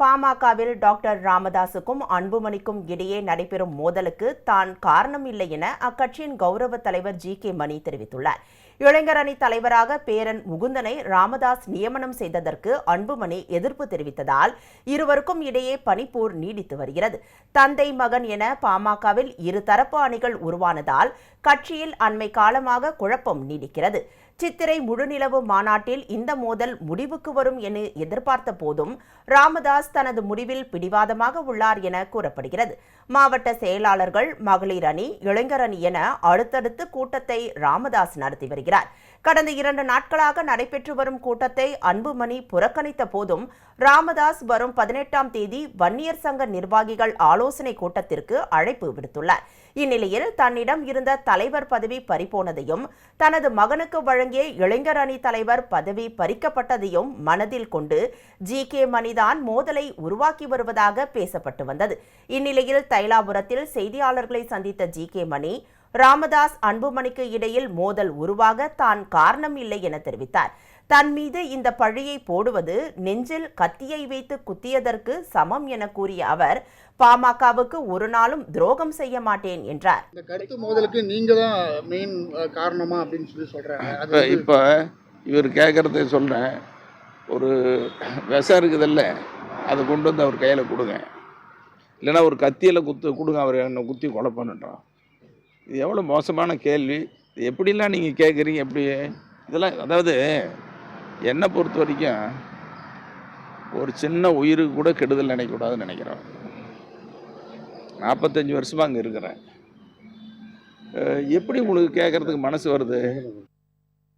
பாமகவில் doctor ராமதாசுக்கும் அன்புமணிக்கும் இடையே நடைபெறும் மோதலுக்கு தான் காரணம் இல்லை என அக்கட்சியின் கௌரவ தலைவர் ஜி கே மணி தெரிவித்துள்ளார். இளைஞர் அணி தலைவராக பேரன் முகுந்தனை ராமதாஸ் நியமனம் செய்ததற்கு அன்புமணி எதிர்ப்பு தெரிவித்ததால் இருவருக்கும் இடையே பனிப்போர் நீடித்து வருகிறது. தந்தை மகன் என பாமகவில் இருதரப்பு அணிகள் உருவானதால் கட்சியில் அண்மை காலமாக குழப்பம் நீடிக்கிறது. சித்திரை முழுநிலவு மாநாட்டில் இந்த மோதல் முடிவுக்கு வரும் என எதிர்பார்த்த போதும் ராமதாஸ் தனது முடிவில் பிடிவாதமாக உள்ளார் என கூறப்படுகிறது. மாவட்ட செயலாளர்கள் மகளிர் அணி இளைஞர் அணி என அடுத்தடுத்து கூட்டத்தை ராமதாஸ் நடத்தி வருகிறார். கடந்த இரண்டு நாட்களாக நடைபெற்று வரும் கூட்டத்தை அன்புமணி புறக்கணித்த போதும் ராமதாஸ் வரும் பதினெட்டாம் தேதி வன்னியர் சங்க நிர்வாகிகள் ஆலோசனை கூட்டத்திற்கு அழைப்பு விடுத்துள்ளார். இந்நிலையில் தன்னிடம் இருந்த தலைவர் பதவி பறிபோனதையும் தனது மகனுக்கு வழங்கிய இளைஞர் அணி தலைவர் பதவி பறிக்கப்பட்டதையும் மனதில் கொண்டு ஜி கே மணிதான் மோதலை உருவாக்கி வருவதாக பேசப்பட்டு வந்தது. இந்நிலையில் தைலாபுரத்தில் செய்தியாளர்களை சந்தித்த ஜி கே மணி ராமதாஸ் அன்புமணிக்கு இடையில் மோதல் உருவாக தான் காரணம் இல்லை என தெரிவித்தார். தன் மீது இந்த பழியை போடுவது நெஞ்சில் கத்தியை வைத்து குத்தியதற்கு சமம் என கூறிய அவர் பாமகவுக்கு ஒரு நாளும் துரோகம் செய்ய மாட்டேன் என்றார். இந்த கருத்து மோதலுக்கு நீங்க தான் மெயின் காரணமா அப்படின்னு சொல்லி சொல்றாங்க. இப்போ இவர் கேட்குறத சொல்கிறேன் ஒரு விஷம் இருக்குதில்ல அதை கொண்டு வந்து அவர் கையில் கொடுங்க. இல்லைன்னா ஒரு கத்தியில் குத்து கொடுங்க அவர் என்னை குத்தி கொலை பண்ணுறான் இது எவ்வளோ மோசமான கேள்வி? இது எப்படிலாம் நீங்கள் கேட்குறீங்க எப்படி? இதெல்லாம் அதாவது என்னை பொறுத்த வரைக்கும் ஒரு சின்ன உயிருக்கு கூட கெடுதல் நினைக்கக்கூடாதுன்னு நினைக்கிறேன். நாற்பத்தஞ்சு வருஷமாக அங்கே இருக்கிறேன். எப்படி உங்களுக்கு கேட்குறதுக்கு மனசு வருது?